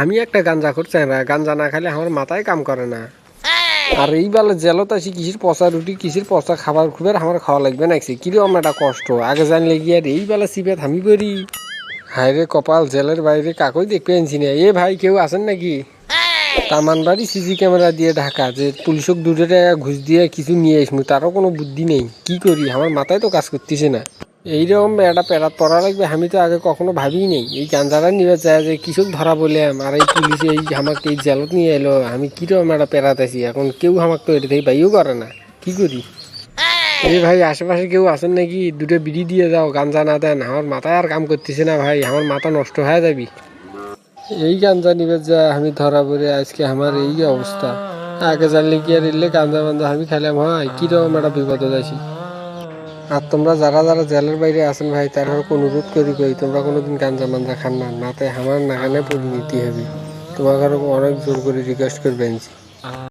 আমি একটা গাঞ্জা করছি না, গাঞ্জা না খাইলে আমার মাথায় কাম করে না। আর এই বেলা জেলত আছি, কিসির পচা রুটি, কিসির পচা খাবার খুব আর আমার খাওয়া লাগবে না কীরকম একটা কষ্ট? আগে জানলে গিয়ে আর এই বেলা সিপে থামি পড়ি? হায় রে কপাল, জেলের বাইরে কাকই দেখতে আনছি না। এ ভাই, কেউ আছেন নাকি? তামান বাড়ি সিসি ক্যামেরা দিয়ে ঢাকা, যে পুলিশক টাকা ঘুষ দিয়ে কিছু নিয়ে আসব তারও কোনো বুদ্ধি নেই। কি করি? আমার মাথায় তো কাজ করতেছে না। এইরকম একটা প্যারাত পড়া লাগবে, আমি তো আগে কখনো ভাবি নেই। এই গাঞ্জাটা নিবে চায় যে কৃষক ধরা বললাম আর এই পুলিশে এই আমাকে এই জেলত নিয়ে এলো, আমি কীরকম একটা প্যারাত আছি এখন কেউ আমাকে তো এটা থেকে বাইও করে না, কি করি? এই ভাই, আশেপাশে কেউ আছেন নাকি? দুটো বিড়ি দিয়ে যাও গাঞ্জা না দেন, আমার মাথায় আর কাম করতেছে না ভাই, আমার মাথা নষ্ট হয়ে যাবি। এই গাঞ্জা নিবে যা, আমি ধরা পড়ে, আজকে আমার এই অবস্থা। আগে জানলে কি আর এলে গাঞ্জা মাঞ্জা আমি খেলাম, হয়, কীরকম একটা বিপদে যাচ্ছি আর তোমরা যারা যারা জেলের বাইরে আছেন ভাই, তার অনুরোধ করি কই তোমরা কোনোদিন গাঞ্জা মাঞ্জা খান না নাতে আমার নাগানে পরিণতি হবে। তোমাকে অনেক জোর করে রিকোয়েস্ট করবেন